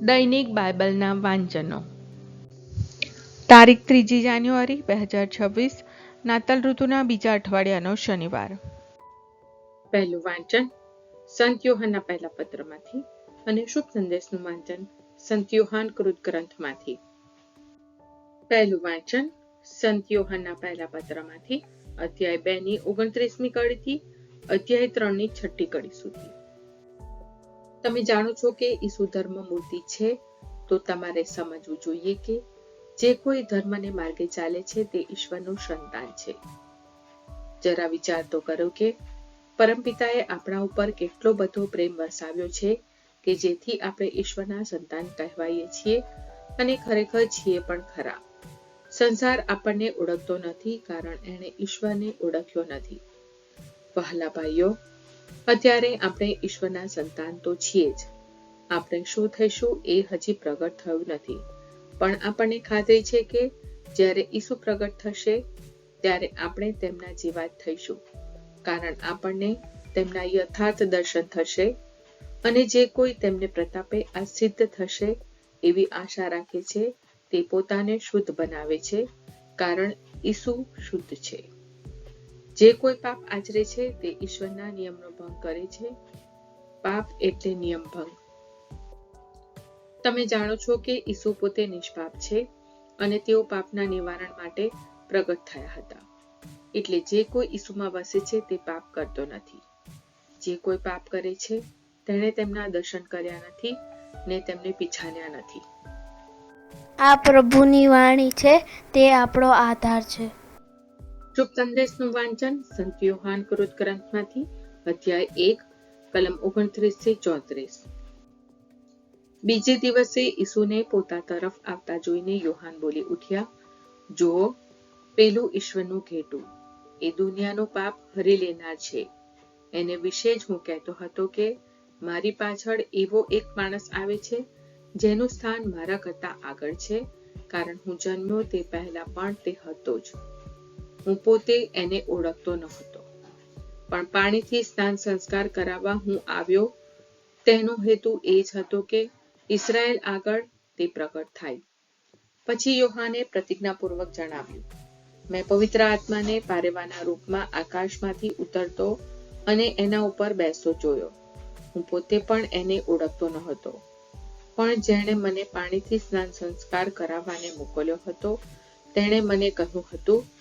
દૈનિક બાઇબલના વાંચનો. તારીખ ત્રીજી જાન્યુઆરી, બે હજાર છવ્વીસ, નાતાલ ઋતુના બીજા અઠવાડિયાનો શનિવાર. પહેલું વાંચન, સંત યોહાનના પહેલા પત્રમાંથી અને શુભ સંદેશનું વાંચન, સંત યોહાન કૃત ગ્રંથમાંથી. પહેલું વાંચન, સંત યોહાનના પહેલા પત્રમાંથી, અધ્યાય બે ની ઓગણત્રીસમી કડીથી અધ્યાય ત્રણની છઠ્ઠી કડી સુધી. તમે જાણો છો કે ઈસુ ધર્મ મૂર્તિ છે, તો તમારે સમજવું જોઈએ કે જે કોઈ ધર્મને માર્ગે ચાલે છે તે ઈશ્વરનું સંતાન છે. જરા વિચાર તો કરો કે પરમપિતાએ આપણા ઉપર કેટલો બધો પ્રેમ વરસાવ્યો છે કે જેથી આપણે ઈશ્વરના સંતાન કહેવાઈએ છીએ અને ખરેખર છીએ પણ ખરા. સંસાર આપણને ઓળખતો નથી કારણ એણે ઈશ્વરને ઓળખ્યો નથી. વહાલા ભાઈઓ અત્યારે આપણે ઈશ્વરના સંતાન તો છીએ જ. આપણે શું થઈશું એ હજી પ્રગટ થયું નથી. પણ આપણને ખાતરી છે કે જ્યારે ઈસુ પ્રગટ થશે, ત્યારે આપણે તેમના જીવાત થઈશું. કારણ આપણને તેમના યથાર્થ દર્શન થશે અને જે કોઈ તેમને પ્રતાપે આ સિદ્ધ થશે એવી આશા રાખે છે, તે પોતાને શુદ્ધ બનાવે છે, કારણ ઈસુ શુદ્ધ છે. જે કોઈ પાપ આચરે છે તે ઈશ્વરના નિયમનો ભંગ કરે છે. પાપ એટલે નિયમ ભંગ. તમે જાણો છો કે ઈસુ પોતે નિષ્પાપ છે અને તેઓ પાપના નિવારણ માટે પ્રગટ થયા હતા. એટલે જે કોઈ ઈસુમાં વસે છે તે પાપ કરતો નથી. જે કોઈ પાપ કરે છે, તેણે તેમના દર્શન કર્યા નથી ને તેમને પીછાન્યા નથી. આ પ્રભુની વાણી છે, તે આપણો આધાર છે. શુભ સંદેશનું વાંચન સંત યોહાન કૃત ગ્રંથમાંથી અધ્યાય એક, કલમ ઓગણત્રીસથી ચોત્રીસ. બીજે દિવસે ઈસુને પોતા તરફ આવતા જોઈને યોહાન બોલી ઉઠ્યા, જુઓ, પેલું ઈશ્વરનું ઘેટું. એ દુનિયાનો પાપ હરી લેનાર છે. એને વિશે જ હું કહેતો હતો કે, મારી પાછળ એવો એક માણસ આવે છે, જેનું સ્થાન મારા કરતા આગળ છે, કારણ હું જન્મ્યો તે પહેલા પણ તે હતો જ. હું પોતે એને ઓળખતો ન હતો. પણ પાણીથી સ્નાન સંસ્કાર કરાવવા હું આવ્યો, તેનો હેતુ એ જ હતો કે ઇસરાયલ આગળ તે પ્રગટ થાય. પછી યોહાને પ્રતિજ્ઞાપૂર્વક જણાવ્યું, મેં પવિત્ર આત્માને પારેવાના રૂપમાં આકાશમાંથી ઉતરતો અને એના ઉપર બેસતો જોયો. હું પોતે પણ એને ઓળખતો ન હતો. પણ જેણે મને પાણીથી સ્નાન સંસ્કાર કરાવવાને મોકલ્યો હતો, તેણે મને કહ્યું હતું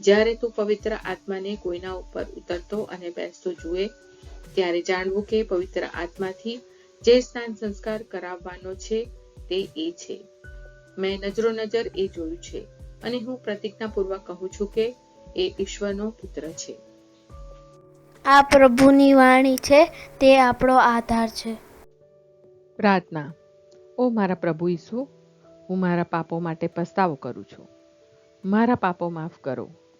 જ્યારે તું પવિત્ર આત્માને કોઈના ઉપર ઉતરતો અને બેસતો જુએ ત્યારે જાણવું કે પવિત્ર આત્માથી જે સ્નાન સંસ્કાર કરાવવાનો છે તે એ છે. મેં નજરો નજર એ જોયું છે અને હું પ્રતિજ્ઞાપૂર્વક કહું છું કે એ ઈશ્વરનો પુત્ર છે. આ પ્રભુની વાણી છે તે આપણો આધાર છે. પ્રાર્થના. ઓ મારા પ્રભુ ઈસુ હું મારા પાપો માટે પસ્તાવો કરું છું. મારા પાપો માફ કરો.